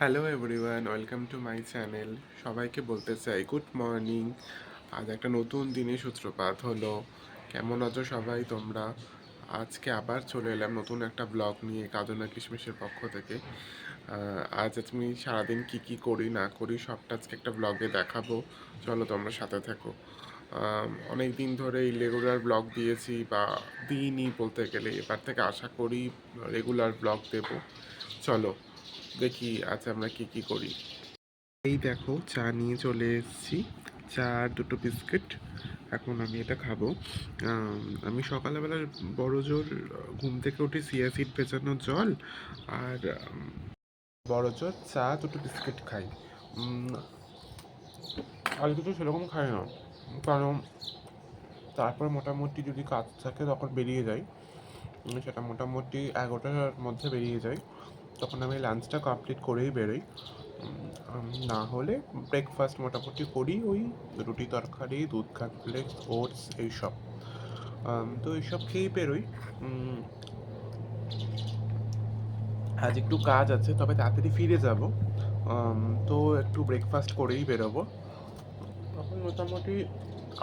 Hello everyone welcome to my channel সবাইকে বলতে চাই গুড মর্নিং আজ একটা নতুন দিনের সূত্রপাত হলো। কেমন আছো সবাই তোমরা? আজকে আবার চলে এলাম নতুন একটা ব্লগ নিয়ে কাজনা কিশমিশের পক্ষ থেকে। আজ আমি সারাদিন কি কি করি, না করি, সবটা আজকে একটা ব্লগে দেখাবো। চলো তোমরা সাথে থাকো। অনেক দিন ধরে রেগুলার ব্লগ দিয়েছি বা দিইনি বলতে গেলে। এবার থেকে আশা করি রেগুলার ব্লগ দেব। চলো, দেখি আজ আমরা কি কি করি। এই দেখো, চা নিয়ে চলে এসেছি। চা আর দুটো বিস্কিট। এখন আমি এটা খাব। আমি সকালবেলা বড় জোর ঘুম থেকে উঠে সিয়াসিড ভেজানো জল আর বড় জোর চা, দুটো বিস্কিট খাই। আর কিছু সেরকম খাই না, কারণ তারপর মোটামুটি যদি কাজ থাকে তখন বেরিয়ে যাই। সেটা মোটামুটি এগারোটার মধ্যে বেরিয়ে যাই। তখন আমি লাঞ্চটা কমপ্লিট করেই বেরোই। না হলে ব্রেকফাস্ট মোটামুটি করি ওই রুটি তরকারি, দুধ কমপ্লেক্স ওটস এইসব। তো এইসব খেয়েই বেরোই। আজ একটু কাজ আছে, তবে তাড়াতাড়ি ফিরে যাব। তো একটু ব্রেকফাস্ট করেই বেরোবো। তখন মোটামুটি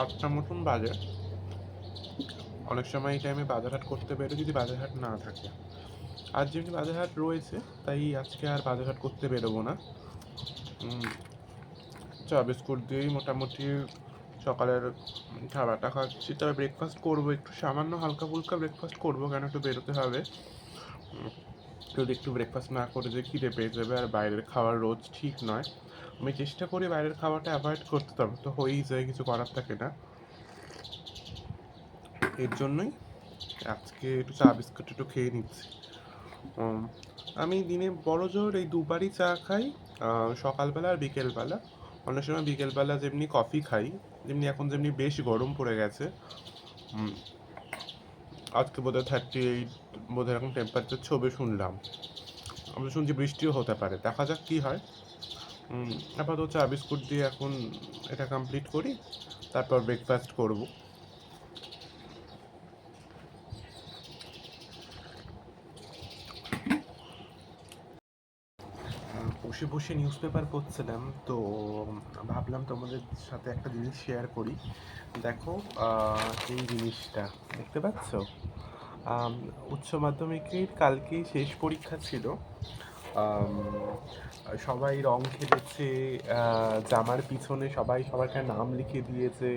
আটটা মতন বাজে। অনেক সময় এই টাইমে বাজারহাট করতে বেরো যদি বাজারহাট না থাকে। আজ যেহেতু বাজারহাট রয়েছে, তাই আজকে আর বাজারহাট করতে বেরোবো না। চা, বিস্কুট দিয়েই মোটামুটি সকালের খাবারটা খাচ্ছি। তবে ব্রেকফাস্ট করব, একটু সামান্য হালকা ফুলকা ব্রেকফাস্ট করব, কেন একটু বেরোতে হবে। যদি একটু ব্রেকফাস্ট না করে যে খিদে পেয়ে যাবে, আর বাইরের খাবার রোজ ঠিক নয়। আমি চেষ্টা করি বাইরের খাবারটা অ্যাভয়েড করতে, তবে তো হয়েই যায়, কিছু করার থাকে না। এর জন্যই আজকে একটু চা, বিস্কুট একটু খেয়ে নিচ্ছি। আমি দিনে বড় জোর এই দুবারই চা খাই সকালবেলা আর বিকেলবেলা। অনেক সময় বিকেলবেলা যেমনি কফি খাই যেমনি এখন যেমনি বেশ গরম পড়ে গেছে। আজকে বোধহয় থার্টি এইট বোধহয় এখন টেম্পারেচার ছবি শুনলাম। আমি শুনছি বৃষ্টিও হতে পারে, দেখা যাক কী হয়। আপাতত চা বিস্কুট দিয়ে এখন এটা কমপ্লিট করি, তারপর ব্রেকফাস্ট করব। বসে বসে নিউজ পেপার পড়ছিলাম, তো ভাবলাম তোমাদের সাথে একটা জিনিস শেয়ার করি। দেখো এই জিনিসটা, দেখতে পাচ্ছ? উচ্চ মাধ্যমিকের কালকেই শেষ পরীক্ষা ছিল। সবাই রং খেলেছে জামার পিছনে সবাই সবাইকে নাম লিখে দিয়েছে।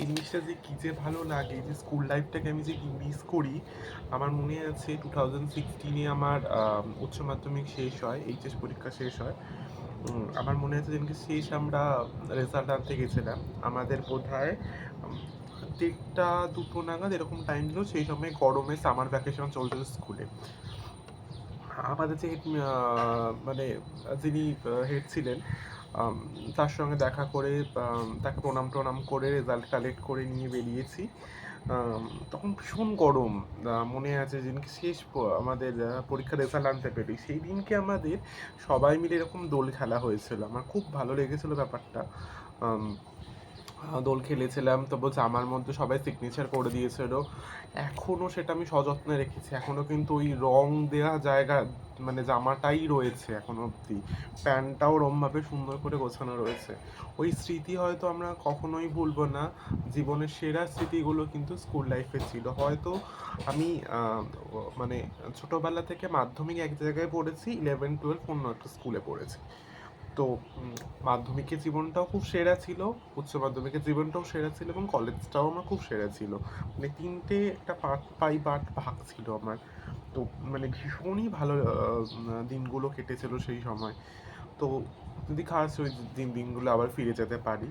এই জিনিসটা যে কী যে ভালো লাগে যে স্কুল লাইফটাকে আমি যে মিস করি আমার মনে আছে টু থাউজেন্ড সিক্সটিনে আমার আম, উচ্চ মাধ্যমিক শেষ হয় এইচএস পরীক্ষা শেষ হয়। আমার মনে আছে যেদিনকে শেষ আমরা রেজাল্ট আনতে গেছিলাম আমাদের বোধ হয় দেড়টা দুটো নাগাদ এরকম টাইম ছিল সেই সময় গরমে সামার ভ্যাকেশন চলছিল স্কুলে আমাদের যে মানে যিনি হেড ছিলেন তার সঙ্গে দেখা করে তাকে প্রণাম টনাম করে রেজাল্ট কালেক্ট করে নিয়ে বেরিয়েছি। তখন ভীষণ গরম। মনে আছে যেদিনকে শেষ আমাদের পরীক্ষার রেজাল্ট আনতে পেরে সেই দিনকে আমাদের সবাই মিলে এরকম দোল খেলা হয়েছিল। আমার খুব ভালো লেগেছিল ব্যাপারটা। দোল খেলেছিলাম। তবু জামার মধ্যে সবাই সিগনেচার করে দিয়েছিল এখনও সেটা আমি সযত্নে রেখেছি। এখনও কিন্তু ওই রং দেওয়া জায়গা মানে জামাটাই রয়েছে এখনও অবধি। প্যান্টটাও ওরমভাবে সুন্দর করে গোছানো রয়েছে। ওই স্মৃতি হয়তো আমরা কখনোই ভুলবো না। জীবনের সেরা স্মৃতিগুলো কিন্তু স্কুল লাইফে ছিল। হয়তো আমি মানে ছোটোবেলা থেকে মাধ্যমিক এক জায়গায় পড়েছি ইলেভেন টুয়েলভ অন্য একটা স্কুলে পড়েছি। তো মাধ্যমিকের জীবনটাও খুব সেরা ছিল, উচ্চ মাধ্যমিকের জীবনটাও সেরা ছিল এবং কলেজটাও আমার খুব সেরা ছিল। মানে তিনটে একটা পার্ট পাই পার্ট ভাগ ছিল আমার। তো মানে ভীষণই ভালো দিনগুলো কেটেছিল সেই সময়। তো, যদি খাস ওই দিন দিনগুলো আবার ফিরে যেতে পারি।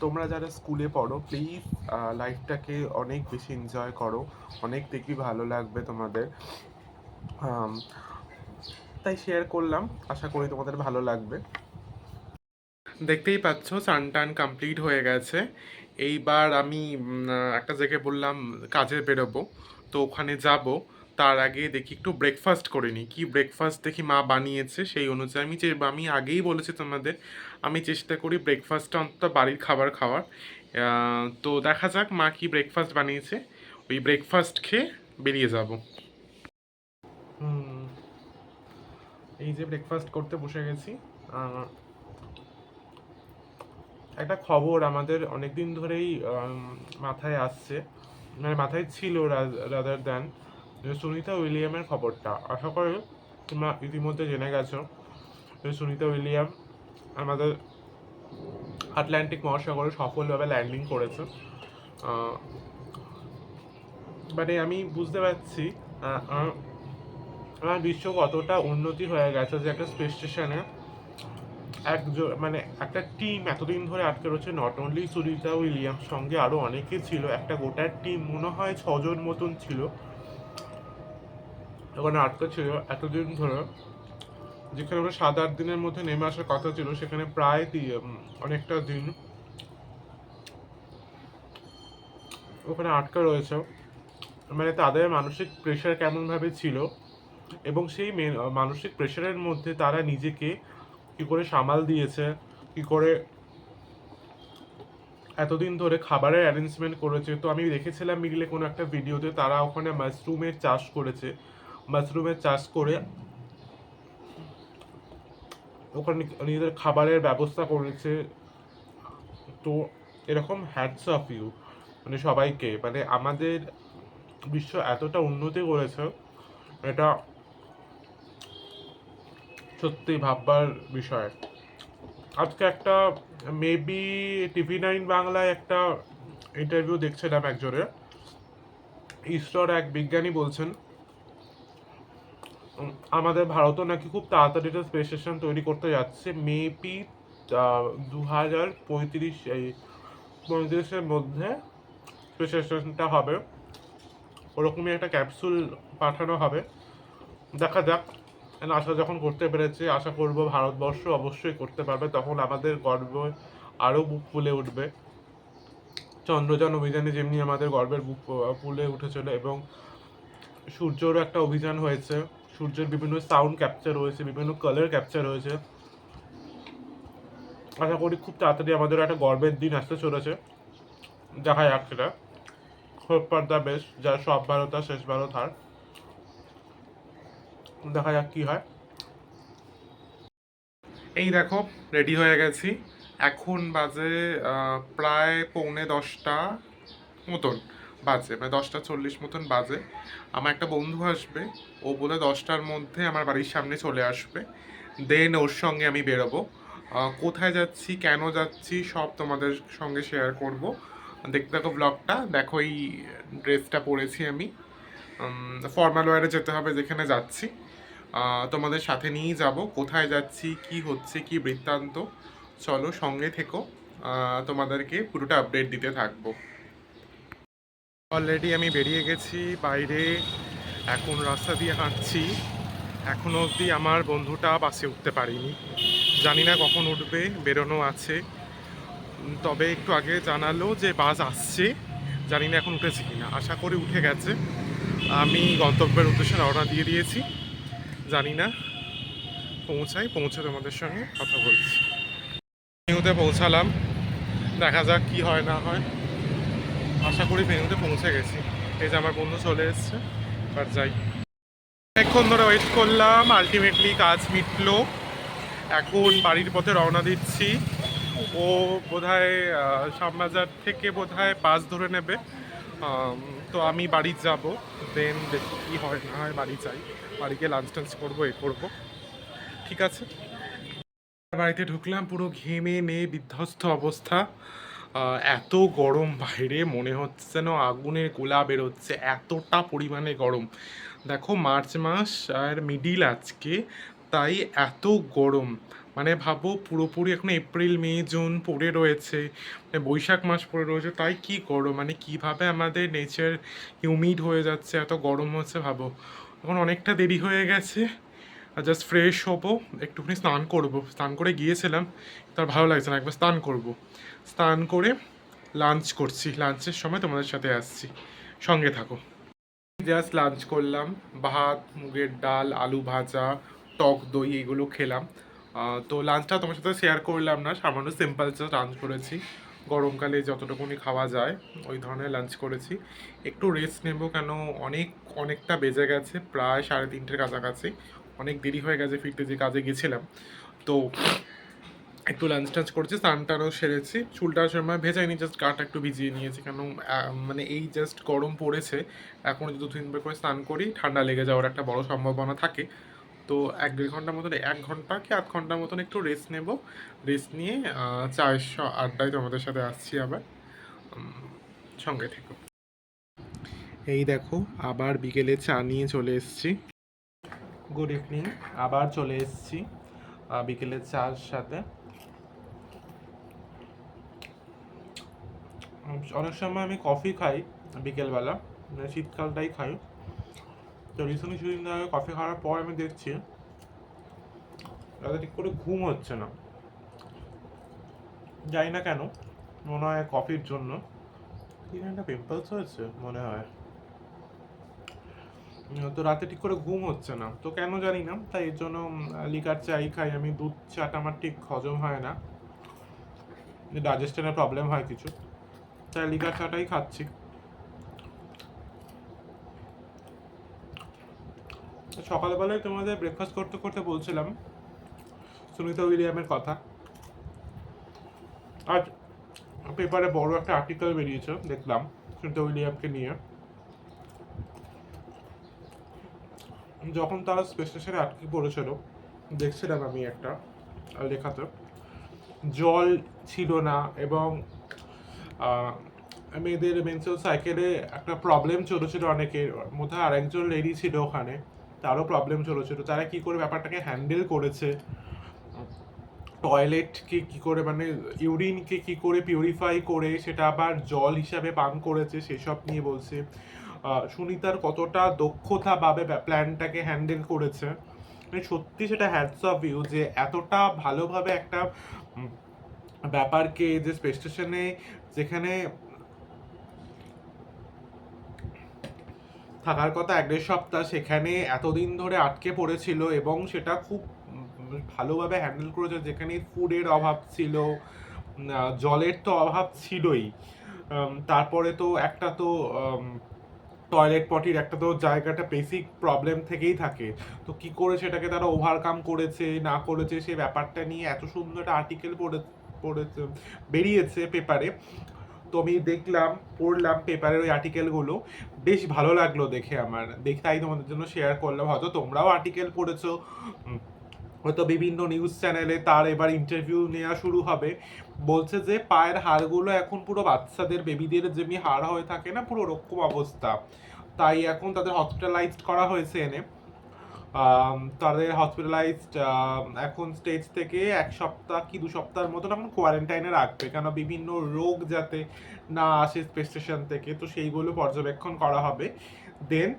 তোমরা যারা স্কুলে পড়ো প্লিজ লাইফটাকে অনেক বেশি এনজয় করো। অনেক দেখবি ভালো লাগবে তোমাদের। তাই শেয়ার করলাম। আশা করি তোমাদের ভালো লাগবে। দেখতেই পাচ্ছ চান টান কমপ্লিট হয়ে গেছে। এইবার আমি একটা জায়গায় বললাম, কাজে বেরোবো। তো ওখানে যাব। তার আগে দেখি একটু ব্রেকফাস্ট করে নিই। কি ব্রেকফাস্ট দেখি মা বানিয়েছে, সেই অনুযায়ী আমি যে, আমি আগেই বলেছি তোমাদের, আমি চেষ্টা করি ব্রেকফাস্টটা অন্তত বাড়ির খাবার খাওয়ার। তো দেখা যাক মা কি ব্রেকফাস্ট বানিয়েছে। ওই ব্রেকফাস্ট খেয়ে বেরিয়ে যাব। এই যে ব্রেকফাস্ট করতে বসে গেছি। একটা খবর আমাদের অনেক দিন ধরেই মাথায় আসছে। মানে মাথায় ছিল রাদার দ্যান সুনিতা উইলিয়ামের খবরটা। আশা করি তোমরা ইতিমধ্যে জেনে গেছো সুনিতা উইলিয়াম আমাদের আটলান্টিক মহাসাগরে সফলভাবে ল্যান্ডিং করেছে। মানে আমি বুঝতে পারছি আমার বিশ্ব কতটা উন্নতি হয়ে গেছে যে একটা স্পেস স্টেশনে একজন মানে একটা টিম এতদিন ধরে আটকে রয়েছে নট অনলি সুরিতা উইলিয়াম সঙ্গে আরও অনেকে ছিল, একটা গোটা টিম মনে হয় ছজন মতন ছিল। ওখানে আটকে ছিল এতদিন ধরে, যেখানে আমরা সাত আট দিনের মধ্যে নেমে আসার কথা ছিল, সেখানে প্রায় অনেকটা দিন ওখানে আটকে রয়েছে। মানে তাদের মানসিক প্রেশার কেমনভাবে ছিল, এবং সেই মানসিক প্রেশারের মধ্যে তারা নিজেকে কি করে সামাল দিয়েছে, কি করে এতদিন ধরে খাবারের অ্যারেঞ্জমেন্ট করেছে। তো আমি দেখেছিলাম মিগলে কোনো একটা ভিডিওতে তারা ওখানে মাশরুমের চাষ করেছে। মাশরুমের চাষ করে ওখানে নিজেদের খাবারের ব্যবস্থা করেছে। তো এরকম হ্যাটস অফ ইউ মানে সবাইকে। মানে আমাদের বিশ্ব এতটা উন্নতি করেছে, এটা সত্যি ভাববার বিষয়। আজকে একটা মেবি টিভি নাইন বাংলায় একটা ইন্টারভিউ দেখছিলাম একজনের। ইসরোর এক বিজ্ঞানী বলছেন আমাদের ভারতও নাকি খুব তাড়াতাড়ি একটা স্পেস স্টেশন তৈরি করতে যাচ্ছে। মেবি দু হাজার পঁয়ত্রিশ, এই পঁয়ত্রিশের মধ্যে স্পেস স্টেশনটা হবে। ওরকমই একটা ক্যাপসুল পাঠানো হবে। দেখা যাক। নাসা যখন করতে পেরেছে, আশা করব ভারতবর্ষ অবশ্যই করতে পারবে, তখন আমাদের গর্ব আরও বুক ফুলে উঠবে। চন্দ্রযান অভিযানে যেমনি আমাদের গর্বের বুক ফুলে উঠেছিল এবং সূর্যরও একটা অভিযান হয়েছে। সূর্যের বিভিন্ন সাউন্ড ক্যাপচার হয়েছে, বিভিন্ন কালার ক্যাপচার হয়েছে। আশা করি খুব তাড়াতাড়ি আমাদের একটা গর্বের দিন আসতে চলেছে। দেখা যাক সেটা। হোপ ফর দ্য বেস্ট যা সব ভারত আর শেষ ভারত হার। দেখা যাক কি হয়। এই দেখো রেডি হয়ে গেছি। এখন বাজে প্রায় পৌনে দশটা মতন বাজে মানে দশটা চল্লিশ মতন বাজে। আমার একটা বন্ধু আসবে, ও বলে দশটার মধ্যে আমার বাড়ির সামনে চলে আসবে। দেন ওর সঙ্গে আমি বেরোবো। কোথায় যাচ্ছি, কেন যাচ্ছি, সব তোমাদের সঙ্গে শেয়ার করব। দেখতে দেখো ব্লগটা দেখো এই ড্রেসটা পরেছি আমি। ফর্মাল ওয়ারে যেতে হবে যেখানে যাচ্ছি। তোমাদের সাথে নিয়েই যাব। কোথায় যাচ্ছি, কি হচ্ছে, কি বৃত্তান্ত? চলো সঙ্গে থেকো। তোমাদেরকে পুরোটা আপডেট দিতে থাকব। অলরেডি আমি বেরিয়ে গেছি, বাইরে এখন রাস্তা দিয়ে হাঁটছি। এখনও অবধি আমার বন্ধুটা বাসে উঠতে পারিনি। জানি না কখন উঠবে, বেরোনো আছে। তবে একটু আগে জানালো যে বাস আসছে। জানি না এখন উঠেছে কিনা। আশা করি উঠে গেছে। আমি গন্তব্যের উদ্দেশ্যে রওনা দিয়ে দিয়েছি। জানি না। পৌঁছাই, পৌঁছে তোমাদের সঙ্গে কথা বলছি। ভেনুতে পৌঁছালাম। দেখা যাক কি হয়, না হয়। আশা করি ভেনুতে পৌঁছে গেছি। এই যে আমার বন্ধু চলে এসছে, এবার যাই। অনেকক্ষণ ধরে ওয়েট করলাম আলটিমেটলি কাজ মিটলো। এখন বাড়ির পথে রওনা দিচ্ছি। ও বোধহয় শ্যামবাজার থেকে বোধহয় বাস ধরে নেবে। তো আমি বাড়ি যাব দেন দেখি কী হয়, না হয় বাড়ি যাই। বাড়িতে লাঞ্চ টাঞ্চ করব, এ করব। ঠিক আছে? বাড়িতে ঢুকলাম, পুরো ঘেমে নে বিধ্বস্ত অবস্থা। এত গরম বাইরে, মনে হচ্ছে যেন আগুনের গোলা বেরোচ্ছে, এতটা পরিমাণে গরম। দেখো, মার্চ মাস আর মিডিল আজকে, তাই এত গরম। মানে ভাবো পুরোপুরি এখন এপ্রিল, মে, জুন পড়ে রয়েছে মানে বৈশাখ মাস পড়ে রয়েছে, তাই কি গরম মানে কীভাবে আমাদের নেচার হিউমিড হয়ে যাচ্ছে, এত গরম হচ্ছে ভাবো। এখন অনেকটা দেরি হয়ে গেছে জাস্ট ফ্রেশ হব, একটুখানি স্নান করব। স্নান করে গিয়েছিলাম, তার ভালো লাগছে না, একবার স্নান করব। স্নান করে লাঞ্চ করছি লাঞ্চের সময় তোমাদের সাথে আসছি। সঙ্গে থাকো। জাস্ট লাঞ্চ করলাম, ভাত, মুগের ডাল, আলু ভাজা, টক দই এগুলো খেলাম। তো লাঞ্চটা তোমার সাথে শেয়ার করলাম না, সামান্য সিম্পল জাস্ট লাঞ্চ করেছি। গরমকালে যতটুকুনি খাওয়া যায়, ওই ধরনের লাঞ্চ করেছি। একটু রেস্ট নেব কেন, অনেক, অনেকটা বেজে গেছে, প্রায় সাড়ে তিনটের কাছাকাছি। অনেক দেরি হয়ে গেছে ফিরতে, যে কাজে গেছিলাম। তো একটু লাঞ্চ টাঞ্চ করছি, স্নান টানও সেরেছি। চুলটা সময় ভেজাইনি জাস্ট গাটা একটু ভিজিয়ে নিয়েছি। কেন মানে এই জাস্ট গরম পড়েছে, এখন যদি তিনবার করে স্নান করি, ঠান্ডা লেগে যাওয়ার একটা বড় সম্ভাবনা থাকে। তো এক দেড় ঘণ্টার মতন, এক ঘণ্টা কি আধ ঘণ্টার মতন একটু রেস্ট নেব। রেস্ট নিয়ে স- আড্ডায় তোমাদের সাথে আসছি আবার। সঙ্গে থেকো। এই দেখো, আবার বিকেলে চা নিয়ে চলে এসেছি। গুড ইভিনিং আবার চলে এসছি বিকেলের চার সাথে। অনেক সময় আমি কফি খাই, বিকেলবেলা। মানে শীতকালটাই খাই। তো রিসেন্টলি কিছুদিন আগে কফি খাওয়ার পর আমি দেখছি, রাতে ঠিক করে ঘুম হচ্ছে না। জানি না কেন, মনে হয় কফির জন্য। একটা পিম্পলস হয়েছে, মনে হয়। তো রাতে ঠিক করে ঘুম হচ্ছে না। তো কেন জানি না, তাই এর জন্য লিকার চাই খাই। আমি দুধ চাটা আমার ঠিক হজম হয় না। ডাইজেশনের প্রবলেম হয় কিছু। তাই লিকার চাটাই খাচ্ছি। সকালবেলায় তোমাদের ব্রেকফাস্ট করতে করতে বলছিলাম সুনিতা উইলিয়ামের কথা। আজ পেপারে বড় একটা আর্টিকেল বেরিয়েছে, দেখলাম সুনিতা উইলিয়ামকে নিয়ে। যখন তারা স্পেস আটকে পড়েছিল, দেখছিলাম আমি একটা লেখাতে, জল ছিল না এবং মেয়েদের মেন্সেল সাইকেলে একটা প্রবলেম চলেছিল অনেকের, মধ্যে আর একজন লেডি ছিল ওখানে। তারও প্রবলেম চলেছিল তারা কি করে ব্যাপারটাকে হ্যান্ডেল করেছে? টয়লেটকে কি করে মানে ইউরিনকে কি করে পিউরিফাই করে, সেটা আবার জল হিসাবে পান করেছে, সেসব নিয়ে বলছে। সুনিতার কতটা দক্ষতা ভাবে প্ল্যানটাকে হ্যান্ডেল করেছে? মানে সত্যি সেটা হ্যাডস অফ ইউ যে এতটা ভালোভাবে একটা ব্যাপারকে যে স্পেস স্টেশনে যেখানে থাকার কথা এক দেড় সপ্তাহ সেখানে এতদিন ধরে আটকে পড়েছিল এবং সেটা খুব ভালোভাবে হ্যান্ডেল করেছে যেখানে ফুডের অভাব ছিল জলের তো অভাব ছিলই। তারপরে তো একটা তো টয়লেট পটির একটা তো জায়গাটা বেসিক প্রবলেম থেকেই থাকে। তো কি করে সেটাকে তারা ওভারকাম করেছে, না করেছে সে ব্যাপারটা নিয়ে এত সুন্দর একটা আর্টিকেল পড়ে, পড়েছে, বেরিয়েছে পেপারে তো আমি দেখলাম, পড়লাম পেপারের ওই আর্টিকেলগুলো বেশ ভালো লাগল দেখে আমার। দেখে তাই তোমাদের জন্য শেয়ার করলাম। হয়তো তোমরাও আর্টিকেল পড়েছো। হয়তো বিভিন্ন নিউজ চ্যানেলে তার এবার ইন্টারভিউ নেওয়া শুরু হবে। বলছে যে, পায়ের হাড়গুলো এখন পুরো বাচ্চাদের বেবিদের যেমনি হাড় হয়ে থাকে না, পুরো ওরকম অবস্থা। তাই এখন তাদের হসপিটালাইজড করা হয়েছে এনে। তাদের হসপিটালাইজড এখন স্টেজ থেকে এক সপ্তাহ কি দু সপ্তাহের মতন এখন কোয়ারেন্টাইনে রাখবে। কেন বিভিন্ন রোগ যাতে না আসে স্পেস স্টেশন থেকে, তো সেইগুলো পর্যবেক্ষণ করা হবে। দেন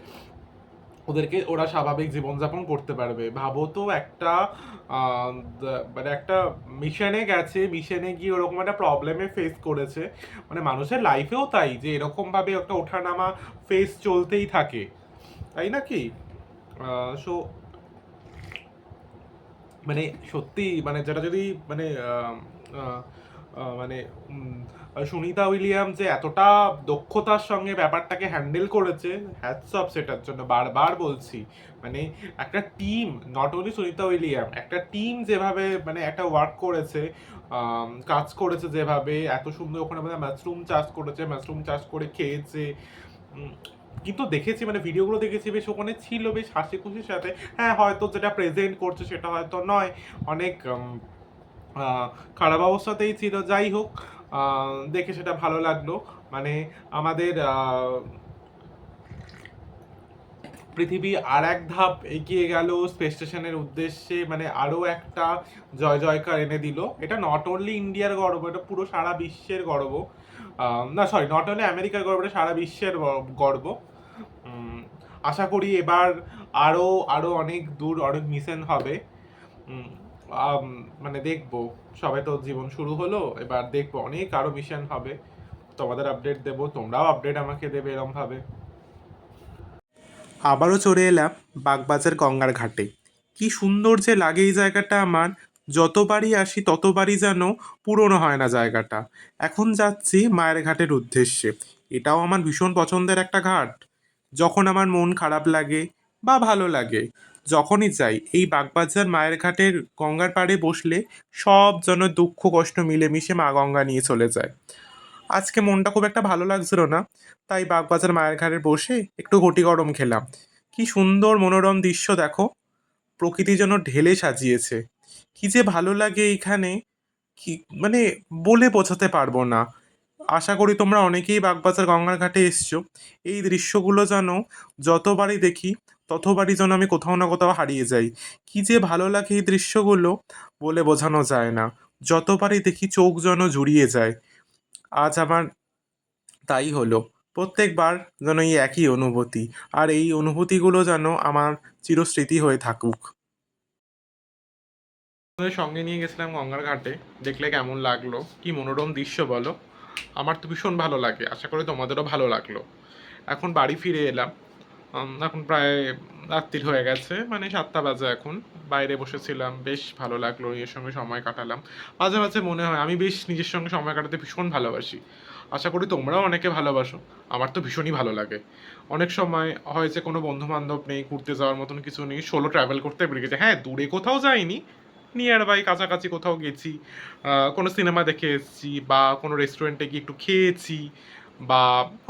ওদেরকে ওরা স্বাভাবিক জীবনযাপন করতে পারবে। ভাবো তো একটা মানে একটা মিশনে গেছে মিশনে গিয়ে ওরকম একটা প্রবলেমে ফেস করেছে। মানে মানুষের লাইফেও তাই যে এরকমভাবে একটা ওঠানামা ফেস চলতেই থাকে। তাই নাকি সো মানে সত্যি মানে যেটা যদি মানে মানে সুনিতা উইলিয়াম যে এতটা দক্ষতার সঙ্গে ব্যাপারটাকে হ্যান্ডেল করেছে হ্যাটস অফ সেটার জন্য। বারবার বলছি মানে একটা team not only Sunita William, একটা টিম যেভাবে মানে একটা ওয়ার্ক করেছে কাজ করেছে যেভাবে, এত সুন্দর ওখানে মানে মাশরুম চাষ করেছে মাশরুম চাষ করে খেয়েছে কিন্তু দেখেছি মানে ভিডিওগুলো দেখেছি, বেশ ওখানে ছিল, বেশ হাসি খুশির সাথে। হ্যাঁ হয়তো যেটা প্রেজেন্ট করছে সেটা হয়তো নয়। অনেক খারাপ অবস্থাতেই ছিল। যাই হোক দেখে সেটা ভালো লাগল। মানে আমাদের পৃথিবী আর এক ধাপ এগিয়ে গেল স্পেস স্টেশনের উদ্দেশ্যে। মানে আরও একটা জয় জয়কার এনে দিল। এটা নট অনলি ইন্ডিয়ার গর্ব, এটা পুরো সারা বিশ্বের গর্ব। না সরি নট অনলি আমেরিকার গর্ব, এটা সারা বিশ্বের গর্ব। আশা করি এবার আরও আরও অনেক দূর অনেক মিশন হবে। মানে দেখব। সবে তো জীবন শুরু হলো, এবার দেখব অনেক আরও মিশন হবে। তোমাদের আপডেট দেবো, তোমরাও আপডেট আমাকে দেবে এরম ভাবে আবারও চলে এলাম বাগবাজার গঙ্গার ঘাটে। কি সুন্দর যে লাগে এই জায়গাটা আমার। যতবারই আসি, ততবারই যেন পুরনো হয় না জায়গাটা। এখন যাচ্ছি মায়ের ঘাটের উদ্দেশ্যে। এটাও আমার ভীষণ পছন্দের একটা ঘাট। যখন আমার মন খারাপ লাগে বা ভালো লাগে, যখনই যাই, এই বাগবাজার মায়ের ঘাটের গঙ্গার পাড়ে বসলে সব যেন দুঃখ কষ্ট মিলেমিশে মা গঙ্গা নিয়ে চলে যায়। আজকে মনটা খুব একটা ভালো লাগছিল না, তাই বাগবাজার মায়ের ঘাটে বসে একটু ঘটি গরম খেলাম। কি সুন্দর মনোরম দৃশ্য দেখো, প্রকৃতি যেন ঢেলে সাজিয়েছে। কি যে ভালো লাগে এখানে, কি মানে বলে বোঝাতে পারব না। আশা করি তোমরা অনেকেই বাগবাজার গঙ্গার ঘাটে এসছো। এই দৃশ্যগুলো যেন যতবারই দেখি, ততবারই যেন আমি কোথাও না কোথাও হারিয়ে যাই। কি যে ভালো লাগে এই দৃশ্যগুলো বলে বোঝানো যায় না। যতবারই দেখি চোখ যেন জুড়িয়ে যায়। আজ আমার তাই হলো। প্রত্যেকবার যেন এই একই অনুভূতি, আর এই অনুভূতিগুলো যেন আমার চিরস্মৃতি হয়ে থাকুক। সঙ্গে নিয়ে গেছিলাম গঙ্গার ঘাটে। দেখলে কেমন লাগল? কি মনোরম দৃশ্য বলো? আমার তো ভীষণ ভালো লাগে, আশা করি তোমাদেরও ভালো লাগল। এখন বাড়ি ফিরে এলাম এখন প্রায় রাত্রির হয়ে গেছে মানে সাতটা বাজে এখন, বাইরে বসেছিলাম, বেশ ভালো লাগল, নিজের সঙ্গে সময় কাটালাম। মাঝে মাঝে মনে হয় আমি বেশ নিজের সঙ্গে সময় কাটাতে ভীষণ ভালোবাসি। আশা করি তোমরাও অনেকে ভালোবাসো, আমার তো ভীষণই ভালো লাগে। অনেক সময় হয় যে কোনো বন্ধু বান্ধব নেই, ঘুরতে যাওয়ার মতন কিছু নেই সোলো ট্রাভেল করতে পেরে গেছে হ্যাঁ দূরে কোথাও যাইনি নিয়ার বাই কাছাকাছি কোথাও গেছি কোনো সিনেমা দেখে এসেছি বা কোনো রেস্টুরেন্টে গিয়ে একটু খেয়েছি বা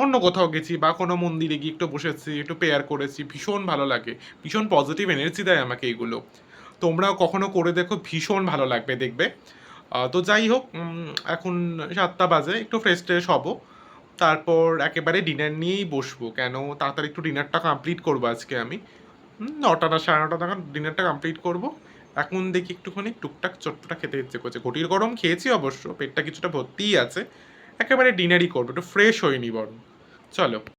অন্য কোথাও গেছি বা কোনো মন্দিরে গিয়ে একটু বসেছি, একটু পেয়ার করেছি, ভীষণ ভালো লাগে। ভীষণ পজিটিভ এনার্জি দেয় আমাকে এইগুলো তোমরাও কখনো করে দেখো, ভীষণ ভালো লাগবে দেখবে। তো যাই হোক এখন সাতটা বাজে, একটু ফ্রেশ ট্রেশ হব। তারপর একেবারে ডিনার নিয়েই বসবো। কেন? তাড়াতাড়ি একটু ডিনারটা কমপ্লিট করব আজকে আমি। নটা না সাড়ে নটা ডিনারটা কমপ্লিট করব। এখন দেখি একটুখানি টুকটাক চটপটা খেতে ইচ্ছে করছে। ঘটির গরম খেয়েছি অবশ্য, পেটটা কিছুটা ভর্তিই আছে। একেবারে ডিনারই করব, একটু ফ্রেশ হয়নি বরং। চলো।